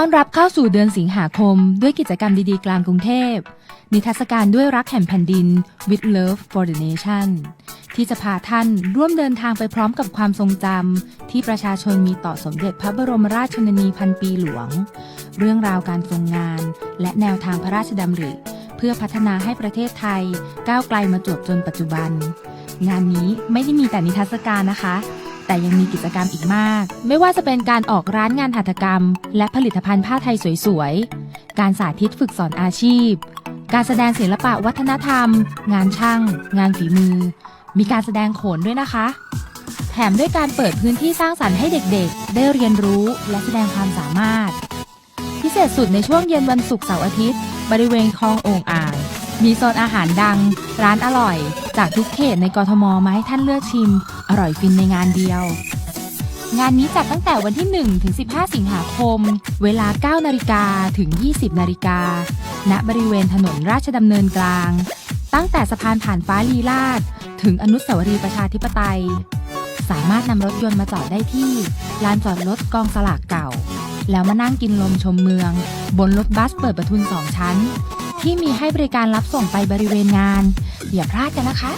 ต้อนรับเข้าสู่เดือนสิงหาคม ด้วยกิจกรรมดีๆ กลางกรุงเทพ นิทรรศการด้วยรักแห่งแผ่นดิน with love for the nation ที่จะพาท่านร่วมเดินทางไปพร้อมกับความทรงจำที่ประชาชนมีต่อสมเด็จพระบรมราชชนนีพันปีหลวง เรื่องราวการทรงงาน และแนวทางพระราชดำริ เพื่อพัฒนาให้ประเทศไทย ก้าวไกลมาจวบจนปัจจุบัน งานนี้ไม่ได้มีแต่นิทรรศการนะคะ แต่ยังมีกิจกรรมอีกมาก ไม่ว่าจะเป็นการออกร้านงานหัตถกรรม และผลิตภัณฑ์ผ้าไทยสวยๆ การสาธิตฝึกสอนอาชีพ การแสดงศิลปะวัฒนธรรม งานช่าง งานฝีมือ มีการแสดงโขนด้วยนะคะ แถมด้วยการเปิดพื้นที่สร้างสรรค์ให้เด็กๆ ได้เรียนรู้และแสดงความสามารถ พิเศษสุดในช่วงเย็นวันศุกร์เสาร์อาทิตย์ บริเวณคลองโอ่งอ่าง มีโซนอาหารดัง ร้านอร่อย จากทุกเขตในกรทมมาให้ท่านเลือกชิม อร่อยฟินในงานเดียว งานนี้จัดตั้งแต่วันที่ 1 ถึง 15 สิงหาคม เวลา 9 นาฬิกาถึง 20 นาฬิกา ณ บริเวณถนนราชดำเนินกลาง ตั้งแต่สะพานผ่านฟ้าลีลาด ถึงอนุสาวรีย์ประชาธิปไตย สามารถนำรถยนต์มาจอดได้ที่ลานจอดรถกองสลากเก่า แล้วมานั่งกินลมชมเมือง บนรถบัสเปิดประทุนสองชั้น ที่มีให้บริการรับส่งไปบริเวณงาน อย่าพลาดกันนะคะ